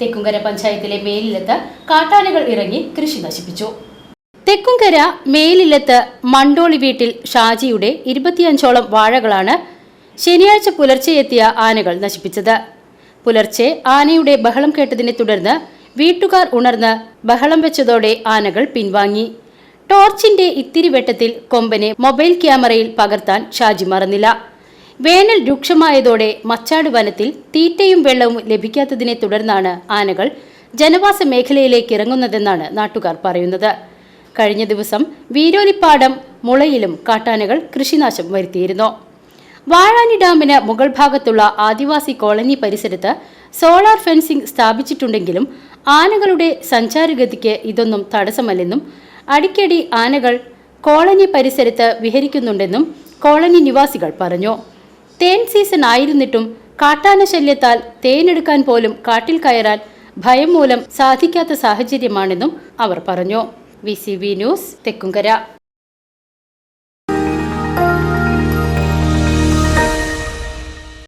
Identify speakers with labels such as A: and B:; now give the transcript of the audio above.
A: തെക്കുംകര പഞ്ചായത്തിലെ മേലിലത്ത് കാട്ടാനകൾ ഇറങ്ങി കൃഷി നശിപ്പിച്ചു. തെക്കുംകര മേലിലത്ത് മണ്ടോളി വീട്ടിൽ ഷാജിയുടെ ഇരുപത്തിയഞ്ചോളം വാഴകളാണ് ശനിയാഴ്ച പുലർച്ചെ എത്തിയ ആനകൾ നശിപ്പിച്ചത്. പുലർച്ചെ ആനയുടെ ബഹളം കേട്ടതിനെ തുടർന്ന് വീട്ടുകാർ ഉണർന്ന് ബഹളം വെച്ചതോടെ ആനകൾ പിൻവാങ്ങി. ടോർച്ചിന്റെ ഇത്തിരി വെട്ടത്തിൽ കൊമ്പനെ മൊബൈൽ ക്യാമറയിൽ പകർത്താൻ ഷാജി മറന്നില്ല. വേനൽ രൂക്ഷമായതോടെ മച്ചാട് വനത്തിൽ തീറ്റയും വെള്ളവും ലഭിക്കാത്തതിനെ തുടർന്നാണ് ആനകൾ ജനവാസ മേഖലയിലേക്ക് ഇറങ്ങുന്നതെന്നാണ് നാട്ടുകാർ പറയുന്നത്. കഴിഞ്ഞ ദിവസം വീരോലിപ്പാടം മുളയിലും കാട്ടാനകൾ കൃഷിനാശം വരുത്തിയിരുന്നു. വാഴാനി ഡാമിന് മുകൾ ഭാഗത്തുള്ള ആദിവാസി കോളനി പരിസരത്ത് സോളാർ ഫെൻസിംഗ് സ്ഥാപിച്ചിട്ടുണ്ടെങ്കിലും ആനകളുടെ സഞ്ചാരഗതിക്ക് ഇതൊന്നും തടസ്സമല്ലെന്നും അടിക്കടി ആനകൾ കോളനി പരിസരത്ത് വിഹരിക്കുന്നുണ്ടെന്നും കോളനി നിവാസികൾ പറഞ്ഞു. തേൻ സീസൺ ആയിരുന്നിട്ടും കാട്ടാന ശല്യത്താൽ തേനെടുക്കാൻ പോലും കാട്ടിൽ കയറാൻ ഭയം മൂലം സാധിക്കാത്ത സാഹചര്യമാണെന്നും അവർ പറഞ്ഞു. V news Thekkumkara.